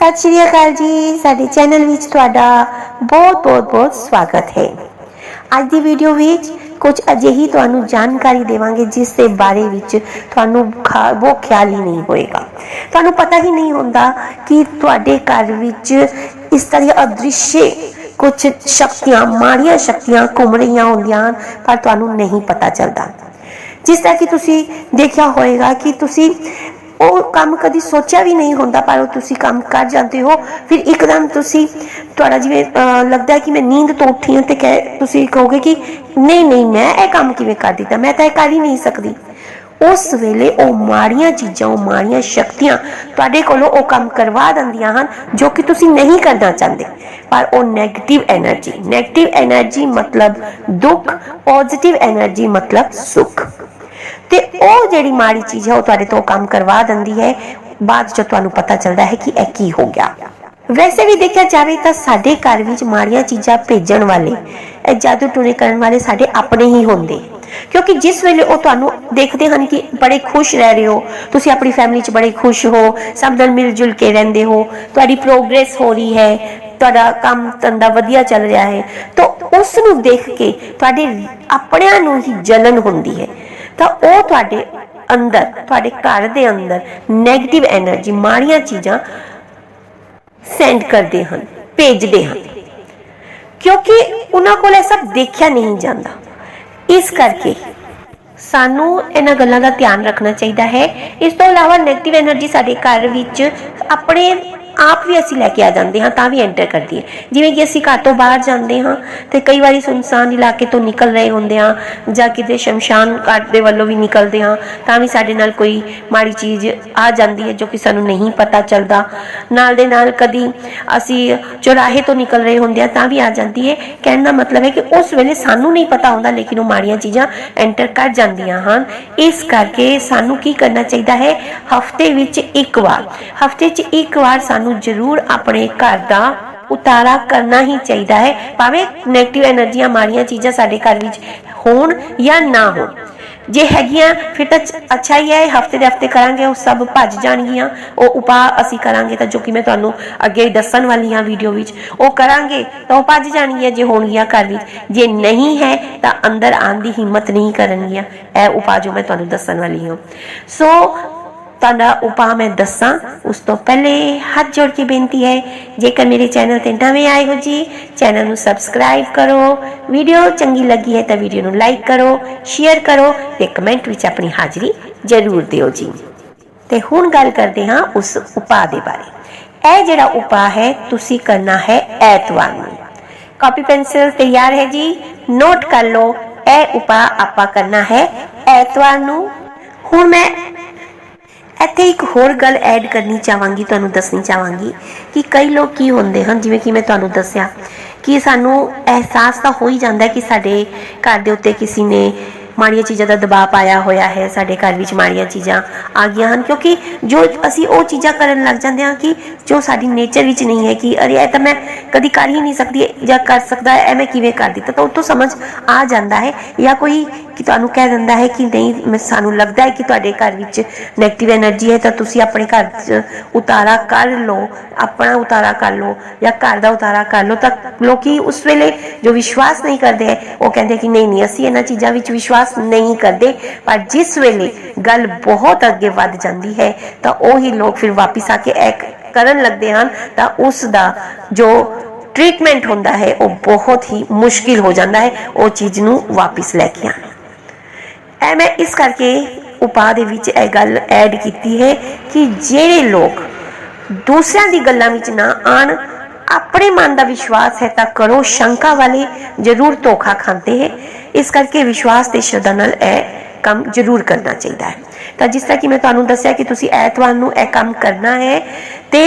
ਸਤਿ ਸ਼੍ਰੀ ਅਕਾਲ ਜੀ। ਸਾਡੇ ਚੈਨਲ ਵਿੱਚ ਤੁਹਾਡਾ ਬਹੁਤ ਬਹੁਤ ਬਹੁਤ ਸਵਾਗਤ ਹੈ। ਅੱਜ ਦੀ ਵੀਡੀਓ ਵਿੱਚ ਕੁਝ ਅਜਿਹੀ ਤੁਹਾਨੂੰ ਜਾਣਕਾਰੀ ਦੇਵਾਂਗੇ, ਜਿਸ ਦੇ ਬਾਰੇ ਵਿੱਚ ਤੁਹਾਨੂੰ ਖਾ- ਖਿਆਲ ਹੀ ਨਹੀਂ ਹੋਏਗਾ। ਤੁਹਾਨੂੰ ਪਤਾ ਹੀ ਨਹੀਂ ਹੁੰਦਾ ਕਿ ਤੁਹਾਡੇ ਘਰ ਵਿੱਚ ਇਸ ਤਰ੍ਹਾਂ ਅਦ੍ਰਿਸ਼ ਕੁਝ ਸ਼ਕਤੀਆਂ, ਮਾੜੀਆਂ ਸ਼ਕਤੀਆਂ ਘੁੰਮ ਰਹੀਆਂ ਹੁੰਦੀਆਂ ਹਨ, ਪਰ ਤੁਹਾਨੂੰ ਨਹੀਂ ਪਤਾ ਚੱਲਦਾ। ਜਿਸ ਤਰ੍ਹਾਂ ਕਿ ਤੁਸੀਂ ਦੇਖਿਆ ਹੋਵੇਗਾ ਕਿ ਤੁਸੀਂ ਉਹ ਕੰਮ ਕਦੀ ਸੋਚਿਆ ਵੀ ਨਹੀਂ ਹੁੰਦਾ, ਪਰ ਉਹ ਤੁਸੀਂ ਕੰਮ ਕਰ ਜਾਂਦੇ ਹੋ। ਫਿਰ ਇੱਕਦਮ ਤੁਸੀਂ ਤੁਹਾਡਾ ਜਿਵੇਂ ਲੱਗਦਾ ਕਿ ਮੈਂ ਨੀਂਦ ਤੋਂ ਉੱਠੀ ਹਾਂ ਤੇ ਤੁਸੀਂ ਕਹੋਗੇ ਕਿ ਨਹੀਂ ਨਹੀਂ, ਮੈਂ ਇਹ ਕੰਮ ਕਿਵੇਂ ਕਰ ਦਿੱਤਾ? ਮੈਂ ਤਾਂ ਇਹ ਕਰ ਹੀ ਨਹੀਂ ਸਕਦੀ। ਉਸ ਵੇਲੇ ਉਹ ਮਾੜੀਆਂ ਚੀਜ਼ਾਂ, ਉਹ ਮਾੜੀਆਂ ਸ਼ਕਤੀਆਂ ਤੁਹਾਡੇ ਕੋਲੋਂ ਉਹ ਕੰਮ ਕਰਵਾ ਦਿੰਦੀਆਂ ਹਨ ਜੋ ਕਿ ਤੁਸੀਂ ਨਹੀਂ ਕਰਨਾ ਚਾਹੁੰਦੇ। ਪਰ ਉਹ 네ਗੇਟਿਵ એનર્ਜੀ 네ਗੇਟਿਵ એનર્ਜੀ ਮਤਲਬ ਦੁੱਖ ਪੋਜ਼ਿਟਿਵ એનર્ਜੀ ਮਤਲਬ ਸੁੱਖ। ਤੇ ਉਹ ਜਿਹੜੀ ਮਾੜੀ ਚੀਜ਼ ਹੈ, ਉਹ ਤੁਹਾਡੇ ਤੋਂ ਕੰਮ ਕਰਵਾ ਦਿੰਦੀ ਹੈ। ਬਾਅਦ ਚ ਤੁਹਾਨੂੰ ਪਤਾ ਚੱਲਦਾ ਹੈ ਕਿ ਇਹ ਕੀ ਹੋ ਗਿਆ। ਵੈਸੇ ਵੀ ਦੇਖਿਆ ਜਾਵੇ ਤਾਂ ਸਾਡੇ ਘਰ ਵਿੱਚ ਮਾੜੀਆਂ ਚੀਜ਼ਾਂ ਭੇਜਣ ਵਾਲੇ, ਇਹ ਜਾਦੂ ਟੂਣੇ ਕਰਨ ਵਾਲੇ ਸਾਡੇ ਆਪਣੇ ਹੀ ਹੁੰਦੇ। ਕਿਉਂਕਿ ਜਿਸ ਵੇਲੇ ਉਹ ਤੁਹਾਨੂੰ ਦੇਖਦੇ ਹਨ ਕਿ ਬੜੇ ਖੁਸ਼ ਰਹਿ ਰਹੇ ਹੋ, ਤੁਸੀਂ ਆਪਣੀ ਫੈਮਿਲੀ 'ਚ ਬੜੇ ਖੁਸ਼ ਹੋ, ਸਭ ਨਾਲ ਮਿਲ ਜੁਲ ਕੇ ਰਹਿੰਦੇ ਹੋ, ਤੁਹਾਡੀ ਪ੍ਰੋਗਰੈਸ ਹੋ ਰਹੀ ਹੈ, ਤੁਹਾਡਾ ਕੰਮ ਧੰਦਾ ਵਧੀਆ ਚੱਲ ਰਿਹਾ ਹੈ, ਤਾਂ ਉਸ ਨੂੰ ਦੇਖ ਕੇ ਤੁਹਾਡੇ ਆਪਣਿਆਂ ਨੂੰ ਹੀ ਜਲਨ ਹੁੰਦੀ ਹੈ। ਤਾਂ ਉਹ ਤੁਹਾਡੇ ਅੰਦਰ, ਤੁਹਾਡੇ ਘਰ ਦੇ ਅੰਦਰ 네ਗੇਟਿਵ એનર્ਜੀ ਮਾੜੀਆਂ ਚੀਜ਼ਾਂ ਸੈਂਡ ਕਰਦੇ ਹਨ, ਭੇਜਦੇ ਹਨ। ਕਿਉਂਕਿ ਉਹਨਾਂ ਕੋਲ ਇਹ ਸਭ ਦੇਖਿਆ ਨਹੀਂ ਜਾਂਦਾ। ਇਸ ਕਰਕੇ ਸਾਨੂੰ ਇਹਨਾਂ ਗੱਲਾਂ ਦਾ ਧਿਆਨ ਰੱਖਣਾ ਚਾਹੀਦਾ ਹੈ। ਇਸ ਤੋਂ ਇਲਾਵਾ 네ਗੇਟਿਵ એનર્ਜੀ ਸਾਡੇ ਘਰ ਵਿੱਚ ਆਪਣੇ ਆਪ ਵੀ ਅਸੀਂ ਲੈ ਕੇ ਆ ਜਾਂਦੇ ਹਾਂ, ਤਾਂ ਵੀ ਐਂਟਰ ਕਰਦੀ ਹੈ। ਜਿਵੇਂ ਕਿ ਅਸੀਂ ਘਰ ਤੋਂ ਬਾਹਰ ਜਾਂਦੇ ਹਾਂ ਤੇ ਕਈ ਵਾਰੀ ਸੁਨਸਾਨ ਇਲਾਕੇ ਤੋਂ ਨਿਕਲ ਰਹੇ ਹੁੰਦੇ ਹਾਂ ਜਾਂ ਕਿਤੇ ਸ਼ਮਸ਼ਾਨ ਘਾਟ ਦੇ ਵੱਲੋਂ ਵੀ ਨਿਕਲਦੇ ਹਾਂ, ਤਾਂ ਵੀ ਸਾਡੇ ਨਾਲ ਕੋਈ ਮਾੜੀ ਚੀਜ਼ ਆ ਜਾਂਦੀ ਹੈ ਜੋ ਕਿ ਸਾਨੂੰ ਨਹੀਂ ਪਤਾ ਚੱਲਦਾ। ਨਾਲ ਦੇ ਨਾਲ ਕਦੀ ਅਸੀਂ ਚੁਰਾਹੇ ਤੋਂ ਨਿਕਲ ਰਹੇ ਹੁੰਦੇ ਹਾਂ, ਤਾਂ ਵੀ ਆ ਜਾਂਦੀ ਹੈ। ਕਹਿਣ ਦਾ ਮਤਲਬ ਹੈ ਕਿ ਉਸ ਵੇਲੇ ਸਾਨੂੰ ਨਹੀਂ ਪਤਾ ਹੁੰਦਾ, ਲੇਕਿਨ ਉਹ ਮਾੜੀਆਂ ਚੀਜ਼ਾਂ ਐਂਟਰ ਕਰ ਜਾਂਦੀਆਂ ਹਨ। ਇਸ ਕਰਕੇ ਸਾਨੂੰ ਕੀ ਕਰਨਾ ਚਾਹੀਦਾ ਹੈ? ਹਫ਼ਤੇ ਵਿੱਚ ਇੱਕ ਵਾਰ। ਹਫ਼ਤੇ 'ਚ ਇੱਕ ਵਾਰ ਸਾਨੂੰ ਸਾਨੂੰ ਜ਼ਰੂਰ ਆਪਣੇ ਘਰ ਦਾ ਉਤਾਰਾ ਕਰਨਾ ਹੀ ਚਾਹੀਦਾ ਹੈ, ਭਾਵੇਂ 네ਗੇਟਿਵ એનર્ਜੀਆਂ ਮਾੜੀਆਂ ਚੀਜ਼ਾਂ ਸਾਡੇ ਘਰ ਵਿੱਚ ਹੋਣ ਜਾਂ ਨਾ ਹੋਣ। ਜੇ ਹੈਗੀਆਂ, ਫਿਰ ਤਾਂ ਅੱਛਾ ਹੀ ਹੈ ਹਫ਼ਤੇ ਦੇ ਹਫ਼ਤੇ ਕਰਾਂਗੇ, ਉਹ ਸਭ ਭੱਜ ਜਾਣਗੀਆਂ, ਉਹ ਉਪਾ ਅਸੀਂ ਕਰਾਂਗੇ, ਤਾਂ ਜੋ ਕਿ ਮੈਂ ਤੁਹਾਨੂੰ ਅੱਗੇ ਦੱਸਣ ਵਾਲੀ ਹਾਂ ਵੀਡੀਓ ਵਿੱਚ ਉਹ ਕਰਾਂਗੇ, ਤਾਂ ਉਹ ਭੱਜ ਜਾਣਗੀਆਂ, ਜੇ ਹੋਣਗੀਆਂ ਘਰ ਵਿੱਚ। ਜੇ ਨਹੀਂ ਹੈ, ਤਾਂ ਅੰਦਰ ਆਉਣ ਦੀ ਹਿੰਮਤ ਨਹੀਂ ਕਰਨਗੀਆਂ। ਇਹ ਉਪਾਅ ਜੋ ਮੈਂ ਤੁਹਾਨੂੰ ਦੱਸਣ ਵਾਲੀ ਹਾਂ। ਸੋ ਤੁਹਾਡਾ ਉਪਾਅ ਮੈਂ ਦੱਸਾਂ, ਉਸ ਤੋਂ ਪਹਿਲੇ ਹੱਥ ਜੋੜ ਕੇ ਬੇਨਤੀ ਹੈ, ਜੇਕਰ ਮੇਰੇ ਚੈਨਲ ਤੇ ਨਵੇਂ ਆਏ ਹੋ ਜੀ, ਚੈਨਲ ਨੂੰ ਸਬਸਕ੍ਰਾਈਬ ਕਰੋ, ਵੀਡੀਓ ਚੰਗੀ ਲੱਗੀ ਹੈ ਤਾਂ ਵੀਡੀਓ ਨੂੰ ਲਾਈਕ ਕਰੋ, ਸ਼ੇਅਰ ਕਰੋ ਤੇ ਕਮੈਂਟ ਵਿੱਚ ਆਪਣੀ ਹਾਜ਼ਰੀ ਜ਼ਰੂਰ ਦਿਓ ਜੀ। ਤੇ ਹੁਣ ਗੱਲ ਕਰਦੇ ਹਾਂ ਉਸ ਉਪਾਅ ਦੇ ਬਾਰੇ। ਇਹ ਜਿਹੜਾ ਉਪਾਅ ਹੈ, ਤੁਸੀਂ ਕਰਨਾ ਹੈ ਐਤਵਾਰ ਨੂੰ। ਕਾਪੀ ਪੈਨਸਿਲ ਤਿਆਰ ਹੈ ਜੀ, ਨੋਟ ਕਰ ਲਓ, ਇਹ ਉਪਾਅ ਆਪਾਂ ਕਰਨਾ ਹੈ ਐਤਵਾਰ ਨੂੰ। ਹੁਣ ਮੈਂ ਇੱਥੇ ਇੱਕ ਹੋਰ ਗੱਲ ਐਡ ਕਰਨੀ ਚਾਹਾਂਗੀ, ਤੁਹਾਨੂੰ ਦੱਸਣੀ ਚਾਹਾਂਗੀ ਕਿ ਕਈ ਲੋਕ ਕੀ ਹੁੰਦੇ ਹਨ, ਜਿਵੇਂ ਕਿ ਮੈਂ ਤੁਹਾਨੂੰ ਦੱਸਿਆ ਕਿ ਸਾਨੂੰ ਅਹਿਸਾਸ ਤਾਂ ਹੋ ਹੀ ਜਾਂਦਾ ਕਿ ਸਾਡੇ ਘਰ ਦੇ ਉੱਤੇ ਕਿਸੇ ਨੇ ਮਾੜੀਆਂ ਚੀਜ਼ਾਂ ਦਾ ਦਬਾਅ ਪਾਇਆ ਹੋਇਆ ਹੈ, ਸਾਡੇ ਘਰ ਵਿੱਚ ਮਾੜੀਆਂ ਚੀਜ਼ਾਂ ਆ ਗਈਆਂ ਹਨ, ਕਿਉਂਕਿ ਜੋ ਅਸੀਂ ਉਹ ਚੀਜ਼ਾਂ ਕਰਨ ਲੱਗ ਜਾਂਦੇ ਹਾਂ ਕਿ ਜੋ ਸਾਡੀ ਨੇਚਰ ਵਿੱਚ ਨਹੀਂ ਹੈ ਕਿ ਅਰੇ ਇਹ ਤਾਂ ਮੈਂ ਕਦੀ ਕਰ ਹੀ ਨਹੀਂ ਸਕਦੀ ਜਾਂ ਕਰ ਸਕਦਾ ਹੈ ਇਹ ਮੈਂ ਕਿਵੇਂ ਕਰ ਦਿੱਤਾ, ਤਾਂ ਉਤੋਂ ਸਮਝ ਆ ਜਾਂਦਾ ਹੈ ਜਾਂ ਕੋਈ ਕਿ ਤੁਹਾਨੂੰ ਕਹਿ ਦਿੰਦਾ ਹੈ ਕਿ ਨਹੀਂ ਸਾਨੂੰ ਲੱਗਦਾ ਹੈ ਕਿ ਤੁਹਾਡੇ ਘਰ ਵਿੱਚ ਨੈਗੇਟਿਵ એનર્ਜੀ ਹੈ, ਤਾਂ ਤੁਸੀਂ ਆਪਣੇ ਘਰ 'ਚ ਉਤਾਰਾ ਕਰ ਲਓ, ਆਪਣਾ ਉਤਾਰਾ ਕਰ ਲਓ ਜਾਂ ਘਰ ਦਾ ਉਤਾਰਾ ਕਰ ਲਓ। ਤਾਂ ਲੋਕੀ ਉਸ ਵੇਲੇ ਜੋ ਵਿਸ਼ਵਾਸ ਨਹੀਂ ਕਰਦੇ, ਉਹ ਕਹਿੰਦੇ ਕਿ ਨਹੀਂ ਨਹੀਂ, ਅਸੀਂ ਇਹਨਾਂ ਚੀਜ਼ਾਂ ਵਿੱਚ ਵਿਸ਼ਵਾਸ ਨਹੀਂ ਕਰਦੇ। ਪਰ ਜਿਸ ਵੇਲੇ ਗੱਲ ਬਹੁਤ ਅੱਗੇ ਵੱਧ ਜਾਂਦੀ ਹੈ, ਤਾਂ ਉਹੀ ਲੋਕ ਫਿਰ ਵਾਪਸ ਆ ਕੇ ਐਕ ਕਰਨ ਲੱਗਦੇ ਹਨ, ਤਾਂ ਉਸ ਦਾ ਜੋ ਟ੍ਰੀਟਮੈਂਟ ਹੁੰਦਾ ਹੈ, ਉਹ ਬਹੁਤ ਹੀ ਮੁਸ਼ਕਿਲ ਹੋ ਜਾਂਦਾ ਹੈ, ਉਹ ਚੀਜ਼ ਨੂੰ ਵਾਪਸ ਲੈ ਕੇ ਆਣਾ ਐ ਮੈਂ ਇਸ ਕਰਕੇ ਉਪਾਅ ਦੇ ਵਿੱਚ ਇਹ ਗੱਲ ਐਡ ਕੀਤੀ ਹੈ ਕਿ ਜਿਹੜੇ ਲੋਕ ਦੂਸਰਿਆਂ ਦੀ ਗੱਲਾਂ ਵਿੱਚ ਨਾ ਆਣ ਆਪਣੇ ਮਨ ਦਾ ਵਿਸ਼ਵਾਸ ਹੈ ਤਾਂ ਕਰੋ, ਸ਼ੰਕਾ ਵਾਲੇ ਜ਼ਰੂਰ ਧੋਖਾ ਖਾਂਦੇ ਹੈ। ਇਸ ਕਰਕੇ ਵਿਸ਼ਵਾਸ ਤੇ ਸ਼ਰਧਾ ਨਾਲ ਇਹ ਕੰਮ ਜ਼ਰੂਰ ਕਰਨਾ ਚਾਹੀਦਾ ਹੈ। ਤਾਂ ਜਿਸ ਤਰ੍ਹਾਂ ਕਿ ਮੈਂ ਤੁਹਾਨੂੰ ਦੱਸਿਆ ਕਿ ਤੁਸੀਂ ਐਤਵਾਰ ਨੂੰ ਇਹ ਕੰਮ ਕਰਨਾ ਹੈ ਤੇ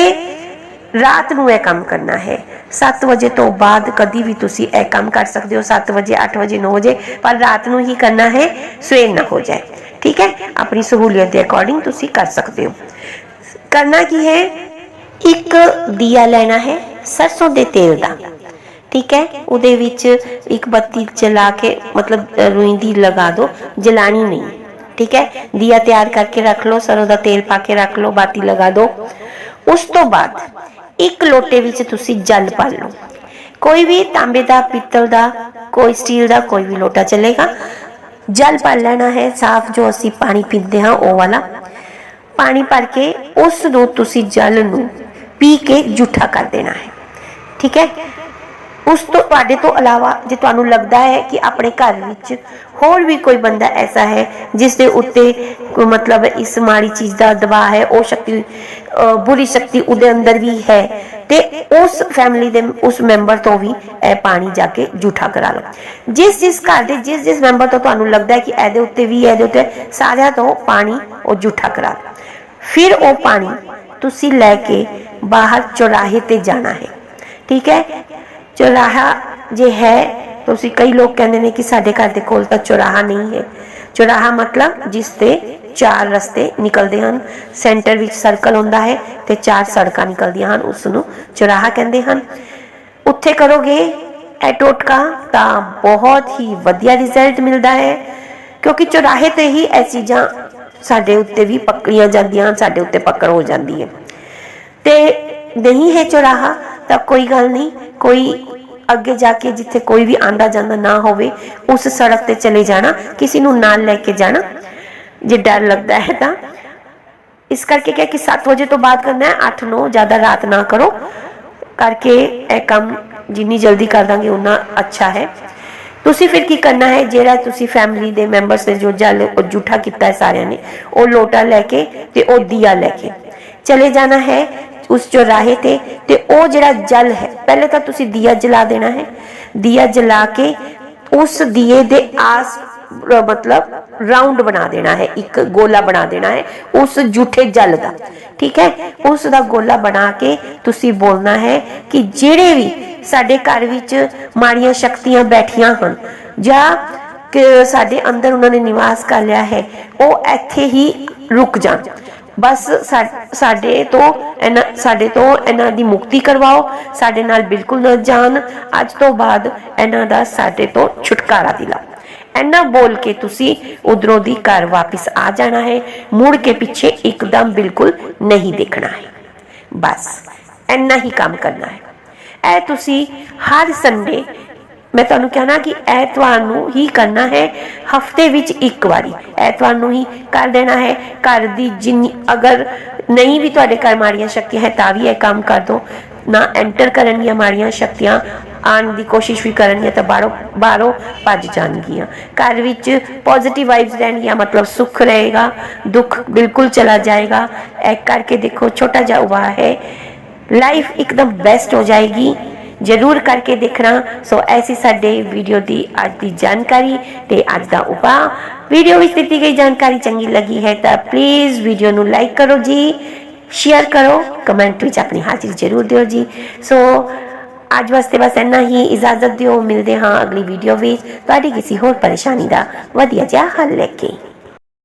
ਰਾਤ ਨੂੰ ਇਹ ਕੰਮ ਕਰਨਾ ਹੈ। 7 ਵਜੇ ਤੋਂ ਬਾਅਦ ਕਦੀ ਵੀ ਤੁਸੀਂ ਇਹ ਕੰਮ ਕਰ ਸਕਦੇ ਹੋ। 7 ਵਜੇ 8 ਵਜੇ 9 ਵਜੇ ਪਰ ਰਾਤ ਨੂੰ ਹੀ ਕਰਨਾ ਹੈ। ਸਵੇਰ ਨਾ ਹੋ ਜਾਏ। ਠੀਕ ਹੈ? ਆਪਣੀ ਸਹੂਲੀਅਤ ਦੇ ਅਕੋਰਡਿੰਗ ਤੁਸੀਂ ਕਰ ਸਕਦੇ ਹੋ। ਕਰਨਾ ਕੀ ਹੈ? ਇੱਕ ਦੀਆ ਲੈਣਾ ਹੈ ਸਰਸੋਂ ਦੇ ਤੇਲ ਦਾ। ਠੀਕ ਹੈ? ਉਹਦੇ ਵਿੱਚ ਇੱਕ ਬੱਤੀ ਜਲਾ ਕੇ ਮਤਲਬ ਅ, ਦੀ ਲਗਾ ਦਿਓ ਜਲਾਣੀ ਨਹੀਂ। ਠੀਕ ਹੈ? ਦੀਆ ਤਿਆਰ ਕਰਕੇ ਰੱਖ ਲਓ। ਸਰੋਂ ਦਾ ਤੇਲ ਪਾ ਕੇ ਰੱਖ ਲਓ। ਬਾਤੀ ਲਗਾ ਦਿਓ ਉਸ ਤੋਂ ਬਾਅਦ ਇੱਕ ਲੋਟੇ ਵਿੱਚ ਤੁਸੀਂ ਜਲ ਪਾ ਲਓ। ਕੋਈ ਵੀ ਤਾਂਬੇ ਦਾ, ਪਿੱਤਲ ਦਾ, ਕੋਈ ਸਟੀਲ ਦਾ, ਕੋਈ ਵੀ ਲੋਟਾ ਚੱਲੇਗਾ। ਜਲ ਭਰ ਲੈਣਾ ਹੈ, ਸਾਫ਼ ਜੋ ਅਸੀਂ ਪਾਣੀ ਪੀਂਦੇ ਹਾਂ, ਉਹ ਵਾਲਾ। ਪਾਣੀ ਭਰ ਕੇ ਉਸ ਨੂੰ ਤੁਸੀਂ ਜਲ ਨੂੰ ਪੀ ਕੇ ਜੂਠਾ ਕਰ ਦੇਣਾ ਹੈ। ਠੀਕ ਹੈ? ਉਸ ਤੋਂ, ਤੁਹਾਡੇ ਤੋਂ ਇਲਾਵਾ ਜੇ ਤੁਹਾਨੂੰ ਲੱਗਦਾ ਹੈ ਕਿ ਆਪਣੇ ਘਰ ਵਿੱਚ ਹੋਰ ਵੀ ਕੋਈ ਬੰਦਾ ਐਸਾ ਹੈ, ਜਿਸ ਦੇ ਉੱਤੇ ਕੋਈ ਮਤਲਬ ਇਸ ਮਾੜੀ ਚੀਜ਼ ਦਾ ਦਬਾਅ ਹੈ, ਉਹ ਸ਼ਕਤੀ ਬੁਰੀ ਸ਼ਕਤੀ ਉਹਦੇ ਅੰਦਰ ਵੀ ਹੈ ਤੇ ਉਸ ਫੈਮਿਲੀ ਦੇ, ਉਸ ਮੈਂਬਰ ਤੋਂ ਵੀ ਇਹ ਪਾਣੀ ਜਾ ਕੇ ਜੂਠਾ ਕਰਾ ਲਓ। ਜਿਸ ਜਿਸ ਘਰ ਦੇ, ਜਿਸ ਜਿਸ ਮੈਂਬਰ ਤੋਂ ਤੁਹਾਨੂੰ ਲੱਗਦਾ ਹੈ ਕਿ ਇਹਦੇ ਉੱਤੇ ਵੀ, ਇਹਦੇ ਉੱਤੇ ਸਾਰਿਆਂ ਤੋਂ ਪਾਣੀ ਉਹ ਜੂਠਾ ਕਰਾ ਲਓ। ਫਿਰ ਉਹ ਪਾਣੀ ਤੁਸੀਂ ਲੈ ਕੇ ਬਾਹਰ ਚੌਰਾਹੇ ਤੇ ਜਾਣਾ ਹੈ। ਠੀਕ ਹੈ? ਚੌਰਾਹਾ ਜੇ ਹੈ, ਤੁਸੀਂ ਕਈ ਲੋਕ ਕਹਿੰਦੇ ਨੇ ਕਿ ਸਾਡੇ ਘਰ ਦੇ ਕੋਲ ਤਾਂ ਚੌਰਾਹਾ ਨਹੀਂ ਹੈ। ਚੌਰਾਹਾ ਮਤਲਬ ਜਿਸ ਤੇ ਚਾਰ ਰਸਤੇ ਨਿਕਲਦੇ ਹਨ। ਸੈਂਟਰ ਵਿੱਚ ਸਰਕਲ ਹੁੰਦਾ ਹੈ ਤੇ ਚਾਰ ਸੜਕਾਂ ਨਿਕਲਦੀਆਂ ਹਨ ਉਸ ਨੂੰ ਚੌਰਾਹਾ ਕਹਿੰਦੇ ਹਨ। ਉੱਥੇ ਕਰੋਗੇ ਇਹ ਟੋਟਕਾ ਤਾਂ ਬਹੁਤ ਹੀ ਵਧੀਆ ਰਿਜ਼ਲਟ ਮਿਲਦਾ ਹੈ, ਕਿਉਂਕਿ ਚੌਰਾਹੇ ਤੇ ਹੀ ਇਹ ਚੀਜ਼ਾਂ ਸਾਡੇ ਉੱਤੇ ਵੀ ਪਕੜੀਆਂ ਜਾਂਦੀਆਂ ਹਨ, ਸਾਡੇ ਉੱਤੇ ਪਕੜ ਹੋ ਜਾਂਦੀ ਹੈ। ਤੇ ਨਹੀਂ ਹੈ ਚੌਰਾਹਾ, ਤਾਂ ਕੋਈ ਗੱਲ ਨਹੀਂ, ਕੋਈ ਅੱਗੇ ਜਾ ਕੇ ਜਿੱਥੇ ਕੋਈ ਵੀ ਆਂਦਾ ਜਾਂਦਾ ਨਾ ਹੋਵੇ, ਉਸ ਸੜਕ ਤੇ ਚਲੇ ਜਾਣਾ, ਕਿਸੇ ਨੂੰ ਨਾਲ ਲੈ ਕੇ ਜਾਣਾ ਜੇ ਡਰ ਲੱਗਦਾ ਹੈ ਤਾਂ। ਇਸ ਕਰਕੇ ਕਿਹਾ ਕਿ 7 ਵਜੇ ਤੋਂ ਬਾਅਦ ਕਰਨਾ ਹੈ 8 9 ਜ਼ਿਆਦਾ ਰਾਤ ਨਾ ਕਰੋ। ਕਰਕੇ ਇਹ ਕੰਮ ਜਿੰਨੀ ਜਲਦੀ ਕਰ ਦਾਂਗੇ ਉਨਾ ਅੱਛਾ ਹੈ। ਤੁਸੀਂ ਫਿਰ ਕੀ ਕਰਨਾ ਹੈ? ਜਿਹੜਾ ਤੁਸੀਂ ਫੈਮਿਲੀ ਦੇ ਮੈਂਬਰਸ ਨੇ ਜੋ ਜਲ ਉਹ ਜੂਠਾ ਕੀਤਾ ਹੈ ਸਾਰਿਆਂ ਨੇ, ਉਹ ਲੋਟਾ ਲੈ ਕੇ ਤੇ ਉਹ ਦੀਆ ਲੈ ਕੇ। ਚਲੇ ਜਾਣਾ ਹੈ ਉਸ ਚੌਰਾਹੇ ਤੇ ਤੇ ਉਹ ਜਿਹੜਾ ਜਲ ਹੈ, ਪਹਿਲੇ ਤਾਂ ਤੁਸੀਂ ਦੀਆ ਜਲਾ ਦੇਣਾ ਹੈ। ਦੀਆ ਜਲਾ ਕੇ ਉਸ ਦੀਏ ਦੇ ਆਸ ਮਤਲਬ ਰਾਉਂਡ ਬਣਾ ਦੇਣਾ ਹੈ, ਇੱਕ ਗੋਲਾ ਬਣਾ ਦੇਣਾ ਹੈ ਉਸ ਜੂਠੇ ਜਲ ਦਾ, ਠੀਕ ਹੈ? ਉਸ ਦਾ ਗੋਲਾ ਬਣਾ ਕੇ ਤੁਸੀਂ ਬੋਲਣਾ ਹੈ ਕਿ ਜਿਹੜੇ ਵੀ ਸਾਡੇ ਘਰ ਵਿੱਚ ਮਾੜੀਆਂ ਸ਼ਕਤੀਆਂ ਬੈਠੀਆਂ ਹਨ ਜਾਂ ਕਿ ਸਾਡੇ ਅੰਦਰ ਉਹਨਾਂ ਨੇ ਨਿਵਾਸ ਕਰ ਲਿਆ ਹੈ, ਉਹ ਇੱਥੇ ਹੀ ਰੁਕ ਜਾਣ। ਬਸ ਸਾ- ਸਾਡੇ ਤੋਂ ਇਹਨਾਂ, ਸਾਡੇ ਤੋਂ ਇਹਨਾਂ ਦੀ ਮੁਕਤੀ ਕਰਵਾਓ, ਸਾਡੇ ਨਾਲ ਬਿਲਕੁਲ ਨਾ ਜਾਣ। ਅੱਜ ਤੋਂ ਬਾਅਦ ਇਹਨਾਂ ਦਾ ਸਾਡੇ ਤੋਂ ਛੁਟਕਾਰਾ ਦਿਲਾਓ। ਇੰਨਾ ਬੋਲ ਕੇ ਤੁਸੀਂ ਉਧਰੋਂ ਦੀ ਘਰ ਵਾਪਸ ਆ ਜਾਣਾ ਹੈ, ਮੁੜ ਕੇ ਪਿੱਛੇ ਇੱਕਦਮ ਬਿਲਕੁਲ ਨਹੀਂ ਦੇਖਣਾ ਹੈ। ਬਸ, ਇੰਨਾ ਹੀ ਕੰਮ ਕਰਨਾ ਹੈ। ਇਹ ਤੁਸੀਂ ਹਰ ਸੰਡੇ, ਮੈਂ ਤੁਹਾਨੂੰ ਕਹਿਣਾ ਕਿ ਐਤਵਾਰ ਨੂੰ ਹੀ ਕਰਨਾ ਹੈ, ਹਫ਼ਤੇ ਵਿੱਚ ਇੱਕ ਵਾਰੀ। ਐਤਵਾਰ ਨੂੰ ਹੀ ਕਰ ਦੇਣਾ ਹੈ, ਘਰ ਦੀ ਜਿੰਨੀ ਅਗਰ ਨਹੀਂ ਵੀ ਤੁਹਾਡੇ ਘਰ ਮਾੜੀਆਂ ਸ਼ਕਤੀਆਂ ਹੈ, ਤਾਂ ਵੀ ਇਹ ਕੰਮ ਕਰ ਦੋ ਨਾ ਐਂਟਰ ਕਰਨਗੀਆਂ ਮਾੜੀਆਂ ਸ਼ਕਤੀਆਂ ਆਉਣ ਦੀ ਕੋਸ਼ਿਸ਼ ਵੀ ਕਰਨਗੀਆਂ ਤਾਂ ਬਾਹਰੋਂ ਬਾਹਰੋਂ ਭੱਜ ਜਾਣਗੀਆਂ। ਘਰ ਵਿੱਚ ਪੋਜ਼ਿਟਿਵ ਵਾਈਬਸ ਰਹਿਣਗੀਆਂ, ਮਤਲਬ ਸੁੱਖ ਰਹੇਗਾ, ਦੁੱਖ ਬਿਲਕੁਲ ਚਲਾ ਜਾਏਗਾ। ਇਹ ਕਰਕੇ ਦੇਖੋ, ਛੋਟਾ ਜਿਹਾ ਉਪਾਅ ਹੈ। ਲਾਈਫ ਇੱਕਦਮ ਬੈਸਟ ਹੋ ਜਾਏਗੀ। ਜਰੂਰ ਕਰਕੇ ਦੇਖਣਾ। ਸੋ ਐਸੀ ਸਾਡੇ ਵੀਡੀਓ ਦੀ ਅੱਜ ਦੀ ਜਾਣਕਾਰੀ ਤੇ ਅੱਜ ਦਾ ਉਪਾਅ ਵੀਡੀਓ ਵਿੱਚ ਦਿੱਤੀ ਗਈ ਜਾਣਕਾਰੀ ਚੰਗੀ ਲੱਗੀ ਹੈ ਤਾਂ ਪਲੀਜ਼ ਵੀਡੀਓ ਨੂੰ ਲਾਈਕ ਕਰੋ ਜੀ। ਸ਼ੇਅਰ ਕਰੋ। ਕਮੈਂਟ ਵਿੱਚ ਆਪਣੀ ਹਾਜ਼ਰੀ ਜਰੂਰ ਦਿਓ ਜੀ। ਸੋ ਅੱਜ ਵਾਸਤੇ ਬਸ ਇੰਨਾ ਹੀ। ਇਜਾਜ਼ਤ ਦਿਓ। ਮਿਲਦੇ ਹਾਂ ਅਗਲੀ ਵੀਡੀਓ ਵਿੱਚ। ਤੁਹਾਡੀ ਕਿਸੇ ਹੋਰ ਪਰੇਸ਼ਾਨੀ ਦਾ ਵਧੀਆ ਜਿਹਾ ਹੱਲ ਲੈ ਕੇ।